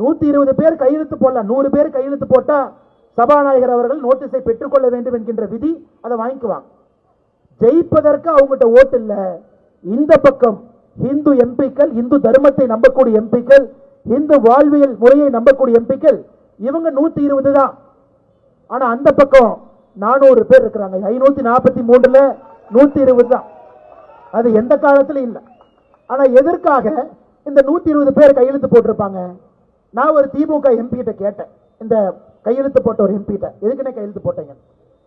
நூத்தி இருபது பேர் கையெழுத்து போடலாம் நூறு பேர் கையெழுத்து போட்டா சபாநாயகர் அவர்கள் நோட்டீஸை பெற்றுக்கொள்ள வேண்டும் என்கின்ற விதி அதை வாங்கிக்குவாங்க. ஜெயிப்பதற்கு அவங்ககிட்ட ஓட்டு இல்ல. இந்த பக்கம் இந்து எம்பிக்கள் இந்து தர்மத்தை நம்பக்கூடிய எம்பிக்கள் இந்து வாழ்வியல் முறையை நம்பக்கூடிய எம்பிக்கள் இவங்க நூத்தி இருபது தான். ஆனா அந்த பக்கம் நானூறு பேர் இருக்கிறாங்க. ஐநூத்தி நாற்பத்தி மூன்றுல நூத்தி இருபது தான். அது எந்த காலத்திலும் இல்லை. ஆனா எதற்காக இந்த நூத்தி இருபது பேர் கையெழுத்து போட்டிருப்பாங்க? நான் ஒரு திமுக எம்பி கிட்ட கேட்டேன். இந்த கையெழுத்து போட்ட ஒரு எம்பி கிட்ட எதுக்குன்னே கையெழுத்து போட்டீங்க?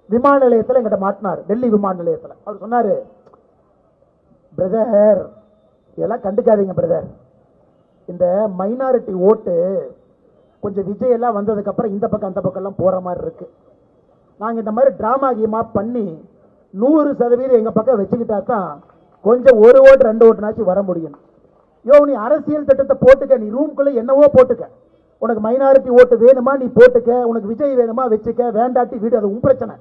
விமான நிலையத்தில் எங்கிட்ட மாட்டினார். டெல்லி விமான நிலையத்தில். அவர் சொன்னார் பிரதர் இதெல்லாம் கண்டுக்காதீங்க பிரதர் இந்த மைனாரிட்டி ஓட்டு கொஞ்சம் விஜய் எல்லாம் இந்த பக்கம் அந்த பக்கம் எல்லாம் போற மாதிரி இருக்கு. நாங்கள் இந்த மாதிரி ட்ராமா கீமா பண்ணி நூறு சதவீதம் எங்க பக்கம் வச்சுக்கிட்டா தான் கொஞ்சம் ஒரு ஓட்டு ரெண்டு ஓட்டுனாச்சும் வர முடியும். யோ நீ அரசியல் திட்டத்தை போட்டுக்க. நீ ரூம்குள்ள என்னவோ போட்டுக்க. உனக்கு மைனாரிட்டி ஓட்டு வேணுமா நீ போட்டுக்க. உனக்கு விஜய் வேணுமா வச்சுக்க. வேண்டாட்டி வீடு அது உன் பிரச்சனை.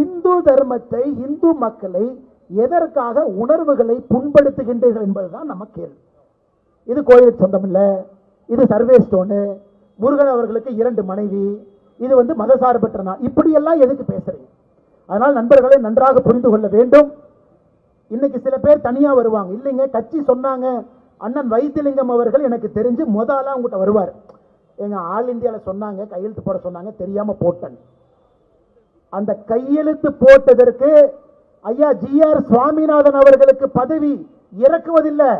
இந்து தர்மத்தை இந்து மக்களை எதற்காக உணர்வுகளை புண்படுத்துகின்றீர்கள் என்பதுதான் நம்ம கேள்வி. இது கோயிலுக்கு சொந்தம் இல்லை. இது சர்வே ஸ்டோனு. முருகன் அவர்களுக்கு இரண்டு மனைவி. இது வந்து மதசார்பற்ற நான் இப்படியெல்லாம் எதுக்கு பேசுறீங்க? அதனால் நண்பர்களை நன்றாக புரிந்து கொள்ள வேண்டும். இன்னைக்கு சில பேர் தனியா வருவாங்க. இல்லைங்க கட்சி சொன்னாங்க. அண்ணன் வைத்தியலிங்கம் அவர்கள் எனக்கு தெரிஞ்சு முதல்ல உங்ககிட்ட வருவார். எங்க ஆல் இந்தியால சொன்னாங்க கையெழுத்து போட சொன்னாங்க தெரியாம போட்டேன். அந்த கையெழுத்து போட்டதற்கு ஐயா ஜி ஆர் சுவாமிநாதன் அவர்களுக்கு பதவி இறக்குவதில்லை.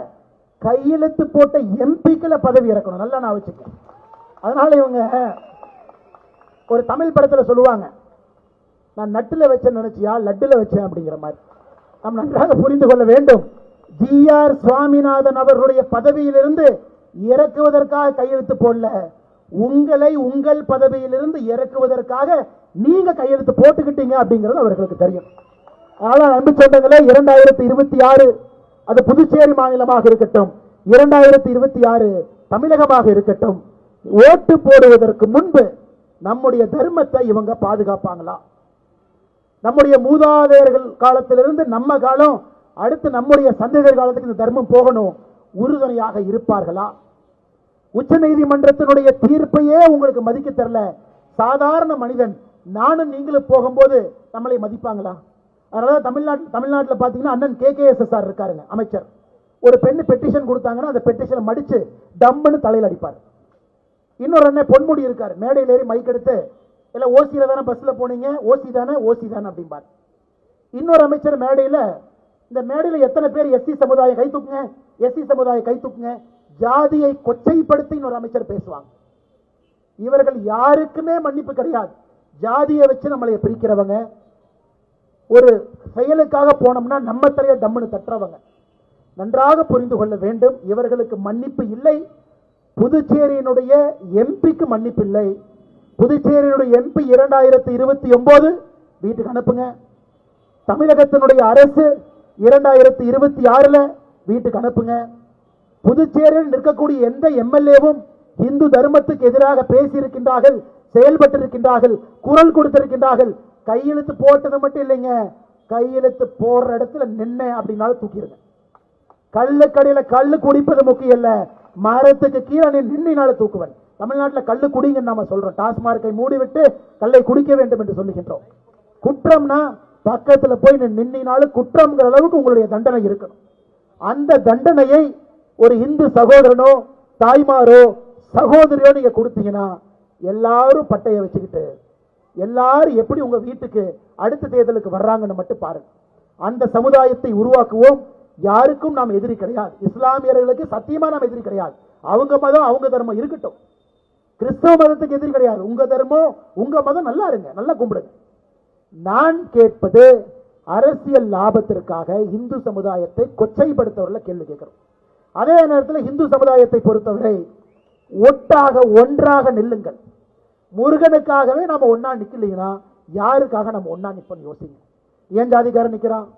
கையெழுத்து போட்ட எம்பிக்களை பதவி இறக்கணும். நல்லா நான் வச்சுக்கேன் அதனால இவங்க ஒரு தமிழ் படத்துல சொல்லுவாங்க நான் நட்டுல வச்சேன் நினைச்சியா? லட்டுல வச்சேன் அப்படிங்கிற மாதிரி. நாம் நன்றாக புரிந்து கொள்ள வேண்டும். ஜி ஆர் சுவாமிநாதன் அவர்களுடைய பதவியிலிருந்து இறக்குவதற்காக கையெழுத்து போடல. உங்களை உங்கள் பதவியிலிருந்து இறக்குவதற்காக நீங்க கையெழுத்து போட்டுக்கிட்டீங்க அப்படிங்கிறது அவர்களுக்கு தெரியும். ஆனால் அன்பு சொந்தங்களே இரண்டாயிரத்தி இருபத்தி ஆறு அது புதுச்சேரி மாநிலமாக இருக்கட்டும். இரண்டாயிரத்தி இருபத்தி ஆறு தமிழகமாக இருக்கட்டும். ஓட்டு போடுவதற்கு முன்பு நம்முடைய தர்மத்தை இவங்க பாதுகாப்பாங்களா? நம்முடைய மூதாதையர்கள் காலத்திலிருந்து நம்ம காலம் அடுத்து நம்முடைய சந்ததியர் காலத்துக்கு இந்த தர்மம் போகணும். உறுதுணையாக இருப்பார்களா? உச்ச நீதிமன்றத்தினுடைய தீர்ப்பையே உங்களுக்கு மதிக்க தெரியல. சாதாரண மனிதன் நானும் நீங்களும் போகும்போது நம்மளை மதிப்பாங்களா? அதனால தமிழ்நாட்டு தமிழ்நாட்டில் பார்த்தீங்கன்னா அண்ணன் கே கே எஸ் சார் இருக்காருங்க அமைச்சர். ஒரு பெண்ணு பெட்டிஷன் கொடுத்தாங்கன்னா அந்த பெட்டிஷனை மடிச்சு டம்முன்னு தலையில் அடிப்பார். இன்னொரு அண்ணன் பொன்முடி இருக்கார் மேடையில் ஏறி மைக் எடுத்து இல்லை ஓசியில் தானே பஸ்ஸில் போனீங்க? ஓசி தானே? ஓசி தானே அப்படிம்பார். இன்னொரு அமைச்சர் மேடையில் இந்த மேடையில் எத்தனை பேர் எஸ்சி சமுதாயம் கை தூக்குங்க? எஸ்சி சமுதாயம் கை தூக்குங்க. ஜாதியை கொச்சைப்படுத்தி இன்னொரு அமைச்சர் பேசுவாங்க. இவர்கள் யாருக்குமே மன்னிப்பு கிடையாது. ஜாதியை வச்சு நம்மளை பிரிக்கிறவங்க. ஒரு செயலுக்காக போனோம்னா நம்ம தலைய டம்முன்னு தட்டுறவங்க. நன்றாக புரிந்து கொள்ள வேண்டும். இவர்களுக்கு மன்னிப்பு இல்லை. புதுச்சேரியினுடைய எம்பிக்கு மன்னிப்பு இல்லை. புதுச்சேரியுடைய எம்பி இரண்டாயிரத்தி இருபத்தி ஒன்பது வீட்டுக்கு அனுப்புங்க. தமிழகத்தினுடைய அரசு இரண்டாயிரத்தி இருபத்தி ஆறுல வீட்டுக்கு அனுப்புங்க. புதுச்சேரியில் நிற்கக்கூடிய எந்த எம்எல்ஏவும் இந்து தர்மத்துக்கு எதிராக பேசியிருக்கின்றார்கள் செயல்பட்டிருக்கின்றார்கள் குரல் கொடுத்திருக்கின்றார்கள். கையெழுத்து போட்டது மட்டும் இல்லைங்க. கையெழுத்து போடுற இடத்துல நின்ன அப்படின்னாலும் தூக்கிடுங்க. கல்லு கடையில கல்லு குடிப்பது முக்கியம் இல்ல. மரத்துக்கு கீழே நின்னால தூக்குவேன். தமிழ்நாட்டில் கல்லு குடிங்கன்னு நாம சொல்றோம். டாஸ்மார்க்கை மூடிவிட்டு கல்லை குடிக்க வேண்டும் என்று சொல்லுகின்றோம். குற்றம்னா பக்கத்துல போய் நீ நின்னினாலும் குற்றம்ங்கிற அளவுக்கு உங்களுடைய தண்டனை இருக்கணும். அந்த தண்டனையை ஒரு இந்து சகோதரனோ தாய்மாரோ சகோதரியோ நீங்க கொடுத்தீங்கன்னா எல்லாரும் பட்டையை வச்சுக்கிட்டு எல்லாரும் எப்படி உங்க வீட்டுக்கு அடுத்த தேர்தலுக்கு வர்றாங்கன்னு மட்டும் பாருங்க. அந்த சமுதாயத்தை உருவாக்குவோம். யாருக்கும் நாம் எதிரி கிடையாது. இஸ்லாமியர்களுக்கு சத்தியமா நாம் எதிரி கிடையாது. அவங்க மதம் அவங்க தர்மம் இருக்கட்டும். கிறிஸ்தவ மதத்துக்கு எதிரி கிடையாது. உங்க தர்மம் உங்க மதம் நல்லா இருங்க நல்லா கும்பிடுங்க. நான் கேட்பது அரசியல் லாபத்திற்காக இந்து சமுதாயத்தை கொச்சைப்படுத்தவர்கள கேள்வி கேட்கிறோம். அதே நேரத்தில் இந்து சமுதாயத்தை பொறுத்தவரை ஒட்டாக ஒன்றாக நில்லுங்கள். முருகனுக்காகவே நம்ம ஒன்னா நிக்கலைன்னா யாருக்காக நம்ம ஒன்னா நிற்போம்னு யோசிங்க. ஏன் ஜாதிக்காரன் நிற்கிறான்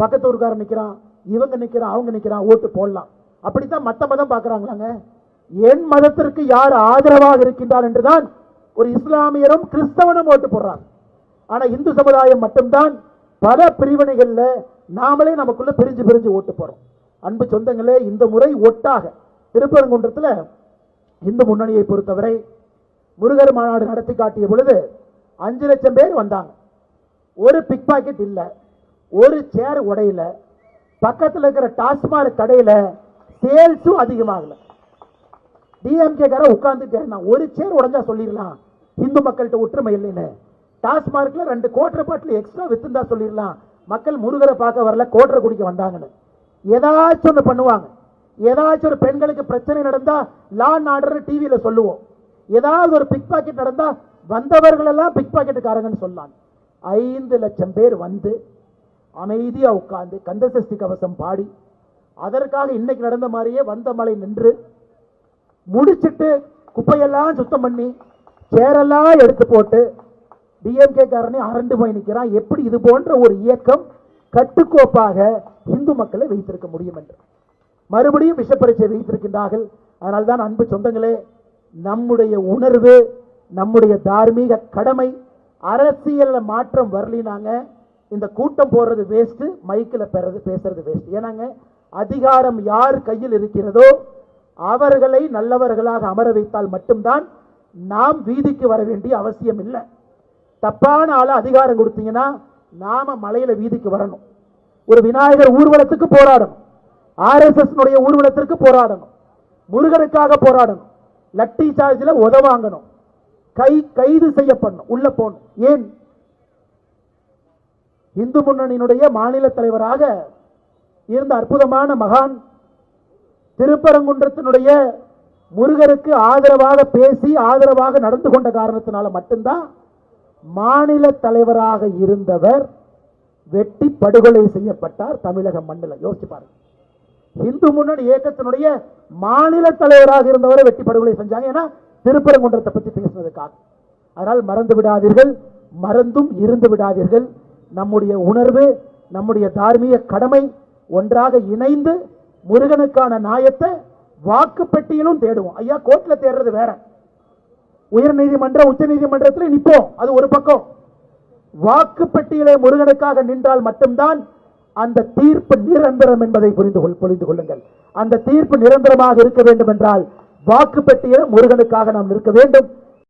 பக்கத்து ஊருக்காரன் நிற்கிறான் இவங்க நிற்கிறான் அவங்க நிற்கிறான் ஓட்டு போடலாம். அப்படித்தான் மற்ற மதம் பார்க்குறாங்களாங்க. என் மதத்திற்கு யார் ஆதரவாக இருக்கின்றார் என்றுதான் ஒரு இஸ்லாமியரும் கிறிஸ்தவனும் ஓட்டு போடுறாங்க. ஆனா இந்து சமுதாயம் மட்டும்தான் பல பிரிவினைகள்ல நாமளே நமக்குள்ள பிரிஞ்சு பிரிஞ்சு ஓட்டு போறோம். அன்பு சொந்தங்களே இந்த முறை ஒட்டாக திருப்பரங்குன்றத்தில் இந்து முன்னணியை பொறுத்தவரை முருகர் மாநாடு நடத்தி காட்டிய பொழுது அஞ்சு லட்சம் பேர் வந்தாங்க. ஒரு பிக் பாக்கெட் இல்லை ஒரு சேர் உடையில பக்கத்தில் இருக்கிற டாஸ்மாக் கடையில் சேல்ஸும் அதிகமாகலை. டிஎம்கே கார உட்கார்ந்துட்டே இருந்தான் ஒரு சேர் உடஞ்சா சொல்லிடலாம். இந்து மக்கள்கிட்ட ஒற்றுமை இல்லைன்னு. டாஸ்மார்க்ல ரெண்டு கோட்டர் பாட்டில் எக்ஸ்ட்ரா வித்துந்தா சொல்லிடலாம். மக்கள் முருகரை பார்க்க வரல கோட்டரை குடிக்க வந்தாங்கன்னு. ஏதாச்சும் ஒன்று பண்ணுவாங்க. ஏதாச்சும் ஒரு பெண்களுக்கு பிரச்சனை நடந்தா லா அண்ட் ஆர்டர் டிவியில சொல்லுவோம். ஏதாவது ஒரு பிக் பாக்கெட் நடந்தா வந்தவர்கள் எல்லாம் பிக் பாக்கெட்டுக்காரங்கன்னு சொல்லலாம். ஐந்து லட்சம் பேர் வந்து அமைதியா உட்கார்ந்து கந்தசஷ்டி கவசம் பாடி அதற்காக இன்னைக்கு நடந்த மாதிரியே வந்த மலை நின்று முடிச்சிட்டு குப்பையெல்லாம் சுத்தம் பண்ணி சேரெல்லாம் எடுத்து போட்டு டிஎம்கே காரனே அரண்டு போய் நிற்கிறான் எப்படி இது போன்ற ஒரு இயக்கம் கட்டுக்கோப்பாக இந்து மக்களை வைத்திருக்க முடியும் என்று. மறுபடியும் விஷப்பரீட்சை வைத்திருக்கின்றார்கள். அதனால்தான் அன்பு சொந்தங்களே நம்முடைய உணர்வு நம்முடைய தார்மீக கடமை அரசியலில் மாற்றம் வரலினாங்க. இந்த கூட்டம் போடுறது வேஸ்ட்டு மைக்கில் பெறது பேசுறது வேஸ்ட் ஏன்னாங்க அதிகாரம் யார் கையில் இருக்கிறதோ அவர்களை நல்லவர்களாக அமர வைத்தால் மட்டும்தான் நாம் வீதிக்கு வர வேண்டிய அவசியம் இல்லை. தப்பான ஆள அதிகாரம் கொடுத்தீங்கன்னா நாம மலையில வீதிக்கு வரணும். ஒரு விநாயகர் ஊர்வலத்துக்கு போராடணும். ஆர்எஸ்எஸ் ஊர்வலத்திற்கு போராடணும். முருகனுக்காக போராடணும். லட்டி சார்ஜ்ல உதவாங்கணும் கை கைது செய்யப்படணும். உள்ள போகணும். ஏன்? இந்து முன்னணியினுடைய மாநில தலைவராக இருந்த அற்புதமான மகான் திருப்பரங்குன்றத்தினுடைய முருகருக்கு ஆதரவாக பேசி ஆதரவாக நடந்து கொண்ட காரணத்தினால மட்டும்தான் மாநில தலைவராக இருந்தவர் வெட்டி படுகொலை செய்யப்பட்டார் தமிழக மண்ணில். யோசிச்சு பாருங்க. இந்து முன்னணி இயக்கத்தினுடைய மாநில தலைவராக இருந்தவரை வெட்டி படுகொலை செஞ்சாங்க. ஏன்னா திருப்பரங்குன்றத்தை பற்றி பேசுனதுக்காக. அதனால் மறந்து விடாதீர்கள். மறந்தும் இருந்து விடாதீர்கள். நம்முடைய உணர்வு நம்முடைய தார்மீக கடமை ஒன்றாக இணைந்து முருகனுக்கான நியாயத்தை வாக்கு பெட்டியிலும் தேடுவோம். ஐயா கோர்ட்ல தேடுறது வேற. உயர் நீதிமன்ற உச்ச நீதிமன்றத்தில் நிற்போம் அது ஒரு பக்கம். வாக்கு பெட்டியிலே முருகனுக்காக நின்றால் மட்டும்தான் அந்த தீர்ப்பு நிரந்தரம் என்பதை புரிந்து கொள் புரிந்து கொள்ளுங்கள். அந்த தீர்ப்பு நிரந்தரமாக இருக்க வேண்டும் என்றால் வாக்கு பெட்டியிலே முருகனுக்காக நாம் நிற்க வேண்டும்.